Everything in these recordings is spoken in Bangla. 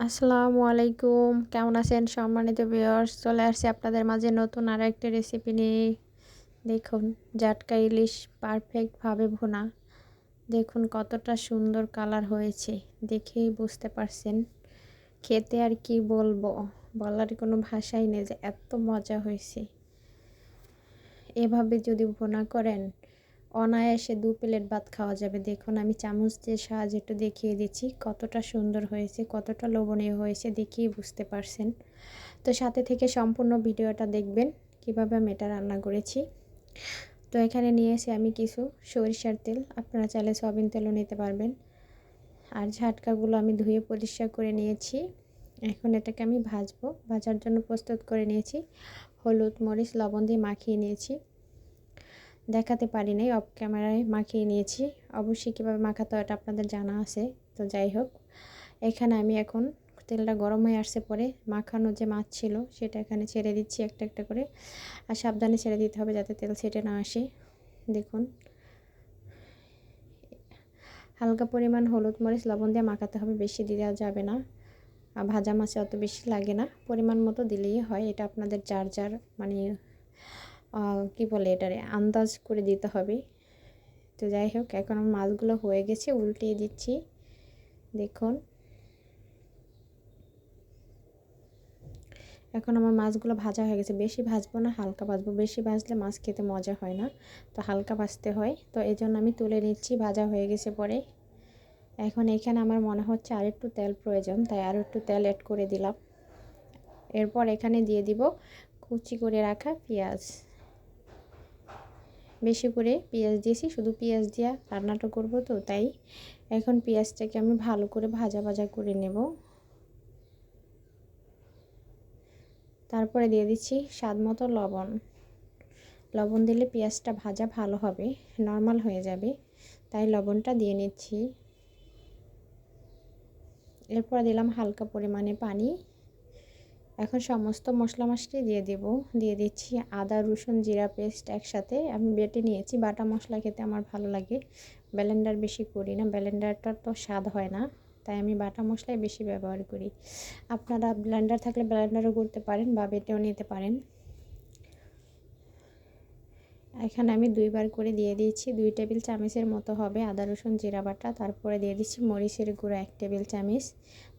আসসালামু আলাইকুম। কেমন আছেন সম্মানিত ভিউয়ার্স চলে আসছি আপনাদের মাঝে নতুন আর একটা রেসিপি নিয়ে। দেখুন, জাটকা ইলিশ পারফেক্টভাবে ভুনা। দেখুন, কতটা সুন্দর কালার হয়েছে। দেখেই বুঝতে পারছেন খেতে আর কি বলব। বলার কোনো ভাষাই নেই যে এত মজা হয়েছে। এভাবে যদি ভুনা করেন অনায়াসে দু প্লেট ভাত খাওয়া যাবে। দেখুন, আমি চামচ দিয়ে সাহায্যে একটু দেখিয়ে দিচ্ছি, কতটা সুন্দর হয়েছে, কতটা লোভনীয় হয়েছে দেখিয়ে বুঝতে পারছেন। তো সাথে থেকে সম্পূর্ণ ভিডিওটা দেখবেন, কীভাবে আমি এটা রান্না করেছি। তো এখানে নিয়েছি আমি কিছু সরিষার তেল, আপনারা চাইলে সয়াবিন তেলও নিতে পারবেন। আর ঝাটকাগুলো আমি ধুয়ে পরিষ্কার করে নিয়েছি। এখন এটাকে আমি ভাজবো, ভাজার জন্য প্রস্তুত করে নিয়েছি। হলুদ, মরিচ, লবণ দিয়ে মাখিয়ে নিয়েছি। দেখাতে পারি নাই অফ ক্যামেরায় মাখিয়ে নিয়েছি। অবশ্যই কীভাবে মাখাতে হয় এটা আপনাদের জানা আছে, তো যাই হোক। এখানে আমি এখন তেলটা গরম হয়ে আসছে পরে মাখানো যে মাছ ছিল সেটা এখানে ছেড়ে দিচ্ছি একটা একটা করে। আর সাবধানে ছেড়ে দিতে হবে যাতে তেল ছেটে না আসে। দেখুন। হালকা পরিমাণ হলুদ মরিচ, লবণ দিয়ে মাখাতে হবে, বেশি দেওয়া যাবে না। আর ভাজা মাছে অত বেশি লাগে না। পরিমাণ মতো দিলেই হয়, এটা আপনাদের যার যার মানে কি বলে এটারে, আন্দাজ করে দিতে হবে। তো যাই হোক, এখন আমার মাছগুলো হয়ে গেছে, উল্টিয়ে দিচ্ছি। দেখুন। এখন আমার মাছগুলো ভাজা হয়ে গেছে। বেশি ভাজবো না, হালকা ভাজবো। বেশি ভাজলে মাছ খেতে মজা হয় না। তো হালকা ভাজতে হয়। তো এই জন্য আমি তুলে নিচ্ছি, ভাজা হয়ে গেছে পরে। এখন এখানে আমার মনে হচ্ছে আর একটু তেল প্রয়োজন, তাই আর একটু তেল অ্যাড করে দিলাম। এরপর এখানে দিয়ে দিব কুচি করে রাখা পেঁয়াজ। বেশি করে পেঁয়াজ দিয়েছি। শুধু পেঁয়াজ দিয়া রান্নাটা করব তো, তাই এখন পেঁয়াজটাকে আমি ভালো করে ভাজা ভাজা করে নেব। তারপরে দিয়ে দিচ্ছি স্বাদ মতো লবণ। লবণ দিলে পেঁয়াজটা ভাজা ভালো হবে, নর্মাল হয়ে যাবে, তাই লবণটা দিয়ে নিচ্ছি। এরপর দিলাম হালকা পরিমাণে পানি। এখন সমস্ত মশলা মশলি দিয়ে দেব। দিয়ে দিচ্ছি আদা, রসুন, জিরা পেস্ট একসাথে। আমি বেটে নিয়েছি। বাটা মশলা খেতে আমার ভালো লাগে। ব্লেন্ডার বেশি করি না। ব্লেন্ডারটা তো স্বাদ হয় না। তাই আমি বাটা মশলাই বেশি ব্যবহার করি। আপনারা ব্লেন্ডার থাকলে ব্লেন্ডারও করতে পারেন বা বেটেও নিতে পারেন। এখানে আমি দুইবার করে দিয়ে দিয়েছি। দুই টেবিল চামচের মতো হবে আদা, রসুন, জিরা বাটা। তারপরে দিয়ে দিচ্ছি মরিচের গুঁড়ো এক টেবিল চামচ।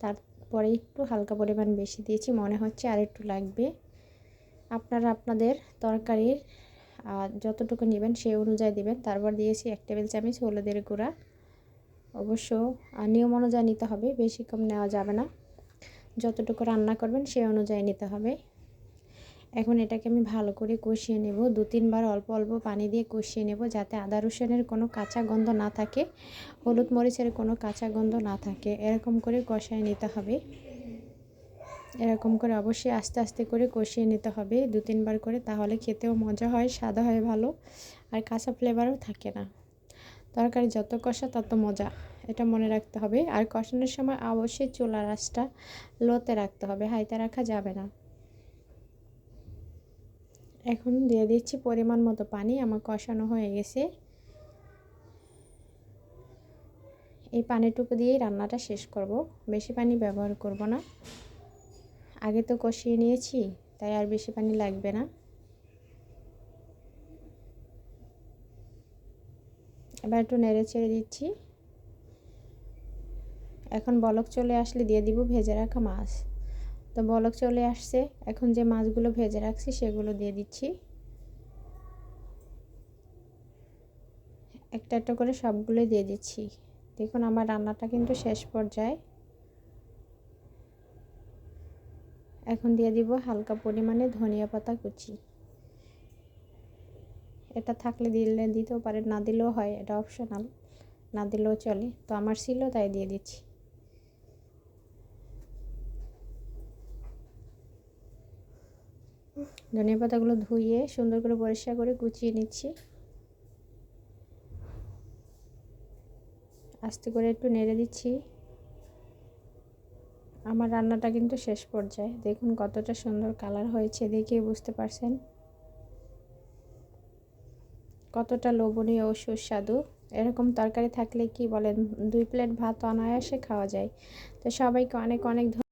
তার পরে একটু হালকা পরিমাণ বেশি দিয়েছি, মনে হচ্ছে আর একটু লাগবে। আপনারা আপনাদের তরকারির যতটুকু নেবেন সেই অনুযায়ী দেবেন। তারপর দিয়েছি এক টেবিল চামচ হলুদের গুঁড়া। অবশ্য নিয়ম অনুযায়ী নিতে হবে, বেশি কম নেওয়া যাবে না। যতটুকু রান্না করবেন সেই অনুযায়ী নিতে হবে। এখন এটাকে আমি ভালো করে কষিয়ে নেব। দু, তিনবার অল্প অল্প পানি দিয়ে কষিয়ে নেব যাতে আদা রসুনের কোনো কাঁচা গন্ধ না থাকে, হলুদ মরিচের কোনো কাঁচা গন্ধ না থাকে। এরকম করে কষায় নিতে হবে। এরকম করে অবশ্যই আস্তে আস্তে করে কষিয়ে নিতে হবে। দু, তিনবার করে তাহলে খেতেও মজা হয় সাদা হয় ভালো আর কাঁচা ফ্লেভারও থাকে না। তরকারি যত কষা তত মজা, এটা মনে রাখতে হবে। আর কষানোর সময় অবশ্যই চুলা রাসটা লোতে রাখতে হবে, হাইতে রাখা যাবে না। এখন দিয়ে দিচ্ছি পরিমাণ মতো পানি, আমার কষানো হয়ে গেছে। এই পানিটুকু দিয়েই রান্নাটা শেষ করব, বেশি পানি ব্যবহার করব না। আগে তো কষিয়ে নিয়েছি, তাই আর বেশি পানি লাগবে না। এবার একটু নেড়ে ছেড়ে দিচ্ছি। এখন বলক চলে আসলে দিয়ে দিব ভেজে রাখা মাছ। তো বলক চলে আসছে। এখন যে মাছগুলো ভেজে রাখছি, সেগুলো দিয়ে দিচ্ছি। একটা একটা করে সবগুলোই দিয়ে দিচ্ছি। দেখুন, আমার রান্নাটা কিন্তু শেষ পর্যায়ে। এখন দিয়ে দিব হালকা পরিমাণে ধনিয়া পাতা কুচি। এটা থাকলে দিলে, দিতেও পারে, না দিলেও হয়, এটা অপশনাল না দিলেও চলে। তো আমার ছিল, তাই দিয়ে দিচ্ছি। ধনিয়া পাতাগুলো ধুয়ে সুন্দর করে পরিষ্কার করে কুচিয়ে নিচ্ছি। আস্তে করে একটু নেড়ে দিচ্ছি। আমার রান্নাটা কিন্তু শেষ পর্যায়ে। দেখুন কতটা সুন্দর কালার হয়েছে দেখে বুঝতে পারছেন? কতটা লোভনীয় ও সুস্বাদু। এরকম তরকারি থাকলে কি বলেন? দুই প্লেট ভাত অনায়াসে খাওয়া যায়। তো সবাইকে অনেক অনেক